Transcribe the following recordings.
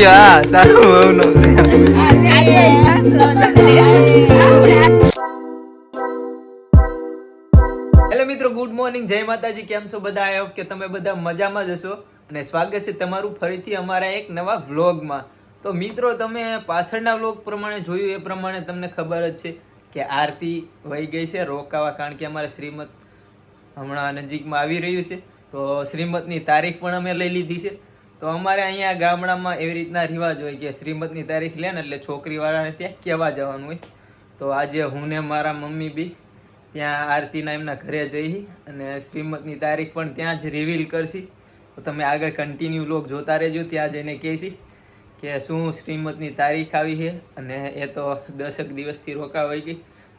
લ્યો હેલો મિત્રો good morning જય માતાજી, કેમ છો બધા? આઈ કે તમે બધા મજામાં જ હશો. અને સ્વાગત છે તમારું ફરીથી અમારા એક નવા વ્લોગમાં તો મિત્રો, તમે પાછળના વ્લોગ પ્રમાણે જોયું, એ પ્રમાણે તમને ખબર જ છે કે આરતી વહી ગઈ છે રોકાવા, કારણ કે અમારે શ્રીમદ હમણાં નજીકમાં આવી રહ્યું છે. તો શ્રીમતની તારીખ પણ અમે લઈ લીધી છે. તો અમારે અહીંયા ગામડામાં એવી રીતના રિવાજ હોય કે શ્રીમતની તારીખ લે ને એટલે છોકરીવાળાને ત્યાં કહેવા જવાનું હોય. તો આજે હું ને મારા મમ્મી બી ત્યાં આરતીના એમના ઘરે જઈ અને શ્રીમતની તારીખ પણ ત્યાં જ રિવીલ કરશી. તો તમે આગળ કન્ટિન્યુ લોક જોતા રહેજો, ત્યાં જઈને કહેશી કે શું શ્રીમતની તારીખ આવી છે અને એ તો દસક દિવસથી રોકાવાઈ ગઈ.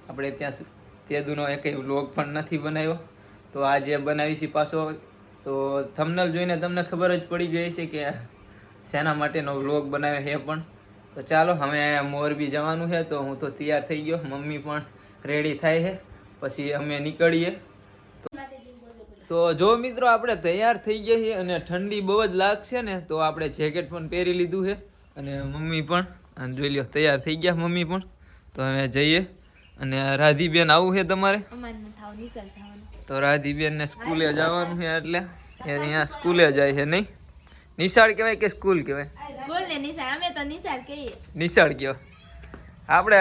આપણે ત્યાં તે દુનો એકેય વ્લોગ પણ નથી બનાવ્યો. તો આજે બનાવીશી પાછો તો થમનલ જોઈને તમને ખબર જ પડી ગઈ છે કે શેના માટેનો વ્લોગ બનાવ્યો છે પણ. તો ચાલો, હવે મોરબી જવાનું છે, તો હું તો તૈયાર થઈ ગયો. મમ્મી પણ રેડી થાય છે. પછી અમે નીકળીએ. તો જો મિત્રો, આપણે તૈયાર થઈ ગયા છીએ અને ઠંડી બહુ જ લાગશે ને, તો આપણે જેકેટ પણ પહેરી લીધું છે. અને મમ્મી પણ અને જોઈ લ્યો, તૈયાર થઈ ગયા મમ્મી પણ. તો અમે જઈએ. અને રાધીબેન આવું છે તમારે? તો રાધીબેન ને સ્કૂલે જવાનું છે એટલે અહીંયા સ્કૂલે જાય છે નહીં? નિશાળ કહેવાય કે સ્કૂલ કહેવાય? સ્કૂલ ને નિશાળ અમે તો નિશાળ કહીએ. નિશાળ કયો? આપણે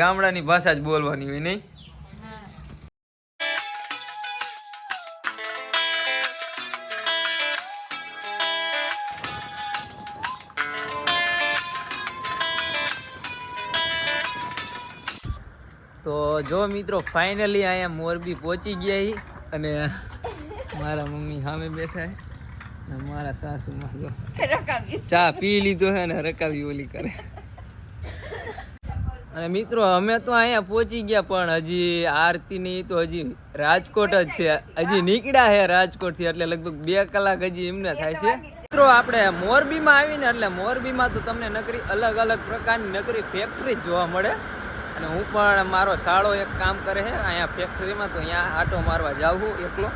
ગામડાની ભાષા જ બોલવાની હોય નહીં? તો જો મિત્રો ફાઇનલી અહીંયા મોરબી પહોંચી ગયા હી અને મારા મમ્મી સામે બેઠા મારા સાસુમાં જો ચા પી લીધો છે ને રકાવી ઓલી કરે. અને મિત્રો અમે તો અહીંયા પહોંચી ગયા પણ હજી આરતીની તો હજી રાજકોટ જ છે. હજી નીકળ્યા છે રાજકોટથી એટલે લગભગ બે કલાક હજી એમને થાય છે. મિત્રો આપણે મોરબીમાં આવીને એટલે મોરબીમાં તો તમને નકરી અલગ અલગ પ્રકારની નકરી ફેક્ટરી જોવા મળે. અને હું પણ મારો સાળો એક કામ કરે છે, અહીંયા ફેક્ટરીમાં તો અહીંયા આટો મારવા જાઉં છું એકલો.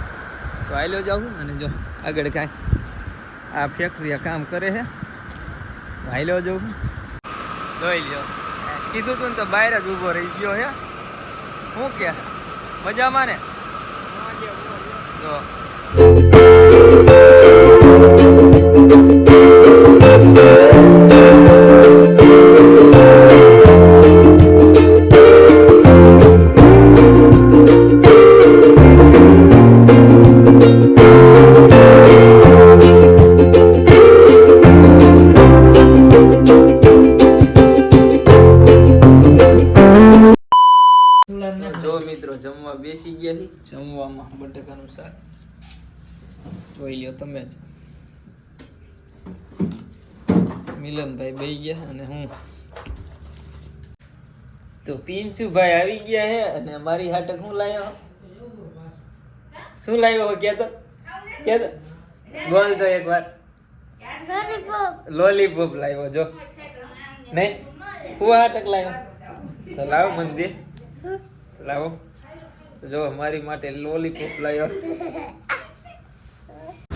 તો આવેલો જાઉં છું અને જો આગળ કાંઈ આ ફેક્ટરી કામ કરે છે. આવેલો જાઉં છું. જોઈ લ્યો. કીધું તું ને તો બહાર જ ઊભો રહી ગયો હે શું કે? મજામાં ને? બેસી ગયા છે જમવામાં બટેકાનું શાક. જોઈ લ્યો તમે જ. મિલનભાઈ બેસી ગયા અને હું. તો પિંચુભાઈ આવી ગયા હે અને મારી હાટક હું લાવ્યો? શું લાવ્યો કે તો કે તો બોલ તો એકવાર. લોલીપોપ લાવ્યો, જો. નહીં? હું હાટક લાવ્યો. તો લાવો મંદિર. લાવો. જો મારી માટે લોલીપોપ લાવ્યો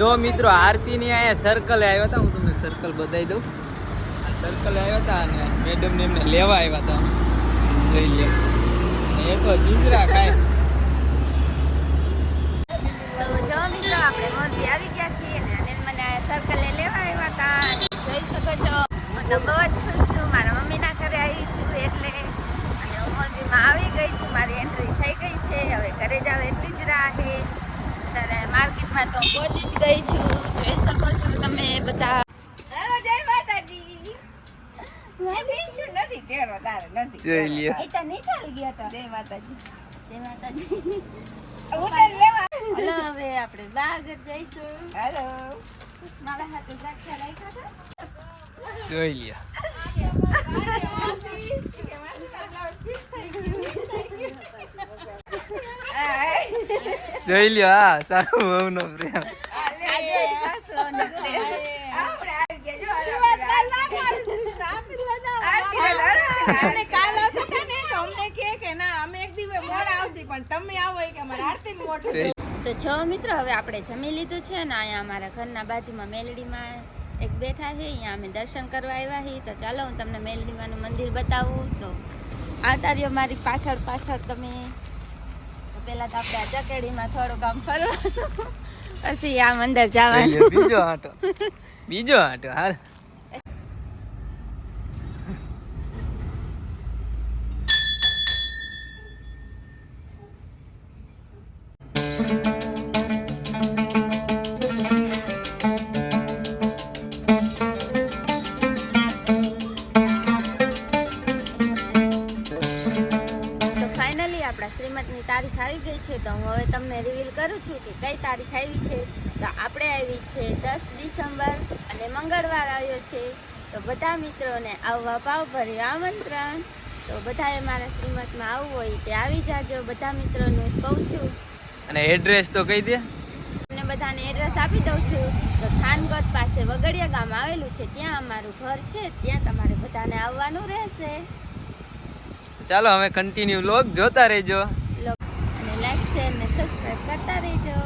જો મિત્રો આરતી ની અહીંયા સર્કલ આવ્યા હતા, હું તમને સર્કલ બતાવી દઉં. સર્કલ આવ્યા હતા અને મેડમ ને એમને લેવા આવ્યા હતા. જોઈ લે એ તો જીજરા કાંઈ મિત્રો, આપણે મોરબી આવી ગયા છીએ અને મને સર્કલે લેવા આવ્યા હતા. જોઈ શકો છો જ ખુશ છું મારા મમ્મીના ઘરે આવી છું એટલે અને હું મોરબીમાં આવી ગઈ છું મારી એન્ટ્રી થઈ ગઈ છે હવે ઘરે જાવ એટલી જ રાહ છે. ત્યારે માર્કેટમાં તો પહોંચી જ ગઈ છું જોઈ શકો છો તમે બધા. હેલો જય માતાજી. મેં બીજું નથી ટેરો તારે નથી જોઈ લ્યો. એ તો નહીં ચાલી ગયા તો. જય માતાજી. જય માતાજી. હલો હવે આપણે બાગર જઈશું. હેલો. મારા હાથે દ્રાક્ષા રાખ્યા હતા. જોઈ લ્યો જોઈ લ્યો હા સારું બહુ નો પ્રેમ અમને કાલ આવતા હતા ને તો અમને કહે કે ના અમે એક દિવસ મોડા આવશે પણ તમે લ્યો હા કે અમારે નો પ્રેમ તો છ મિત્રો હવે આપણે જમી લીધું છે ને અહીંયા અમારા ઘરના બાજુમાં મેલડીમાં એક બેઠા છે અહીંયા અમે દર્શન કરવા આવ્યા છીએ. તો ચાલો હું તમને મેલડીમાંનું મંદિર બતાવું. તો આવતા રહ્યો મારી પાછળ પાછળ તમે પહેલા તો આપણે આ ચકેડીમાં થોડું કામ ફરવાનું પછી આ મંદિર જવાનું. બીજો આટો. બીજો આટો હાલ. આવી ગઈ છે તો હું હવે તમને રિવીલ કરું છું કે કઈ તારીખ આવી છે. તો આપણે આવી છે દસ ડિસેમ્બર અને મંગળવાર આવ્યો છે. તો બધા મિત્રોને આવવા પાવભર્યું આમંત્રણ. તો બધાએ મારા શ્રીમતમાં આવવું હોય તે આવી જાજો. બધા મિત્રોને કહું છું. અને એડ્રેસ તો કહી દે. તમને બધાને એડ્રેસ આપી દઉં છું. તો થાનગઢ પાસે વગડિયા ગામ આવેલું છે. ત્યાં અમારું ઘર છે. ત્યાં તમારે બધાને આવવાનું રહેશે. ચાલો હવે કન્ટિન્યુ લોક જોતા રહેજો લો- અને લાઈક શેર ને સબસ્ક્રાઈબ કરતા રહેજો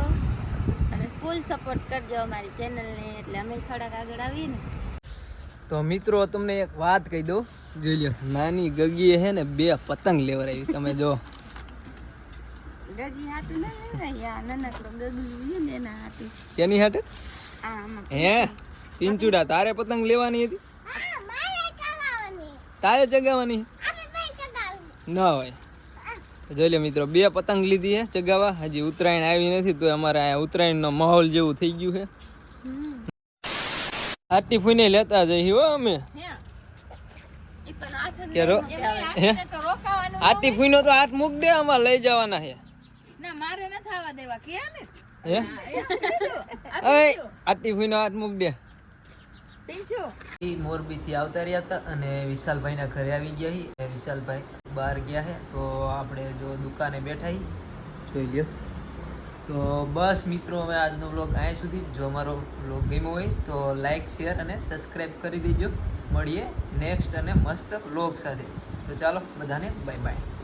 અને ફૂલ સપોર્ટ કરજો અમારી ચેનલને એટલે અમે થોડાક આગળ આવીએ ને. તો મિત્રો તમને એક વાત કહી દઉં. જોઈ લો નાની ગગીએ હે ને બે પતંગ લેવરાવી તમે જો. ગગી હાટું ના લેવાય નાનકડો ગગી ને એના હાટું. કેની હાટે? હે? પિંચુડા તારે પતંગ લેવાની હતી? તારે ચગાવવાની? ના હોય. જોઈ લે મિત્રો બે પતંગ લીધી છે ચગાવવા. હજી ઉત્તરાયણ આવી નથી તો અમારે આ ઉત્તરાયણનો માહોલ જેવું થઈ ગયું છે. આટી ફૂઈને લેતા જઈએ હો અમે. આટી ફૂઈનો તો હાથ મૂક દે અમારે લઈ જવાના છે. ના મારે નથી આવવા દેવા. કે ને? હે? ઓય આટી ફૂઈનો હાથ મૂક દે. મોરબી થી આવતા રહ્યા હતા અને વિશાલભાઈ ના ઘરે આવી ગયા વિશાલભાઈ બહાર ગયા છે તો આપણે જો દુકાને બેઠા હી. જોઈ લ્યો. તો બસ મિત્રો હવે આજનો વ્લોગ અહીંયા સુધી. જો અમારો વ્લોગ ગમ્યો હોય તો લાઈક શેર અને સબસ્ક્રાઈબ કરી દેજો. મળીએ નેક્સ્ટ અને મસ્ત વ્લોગ સાથે. તો ચાલો બધાને બાય બાય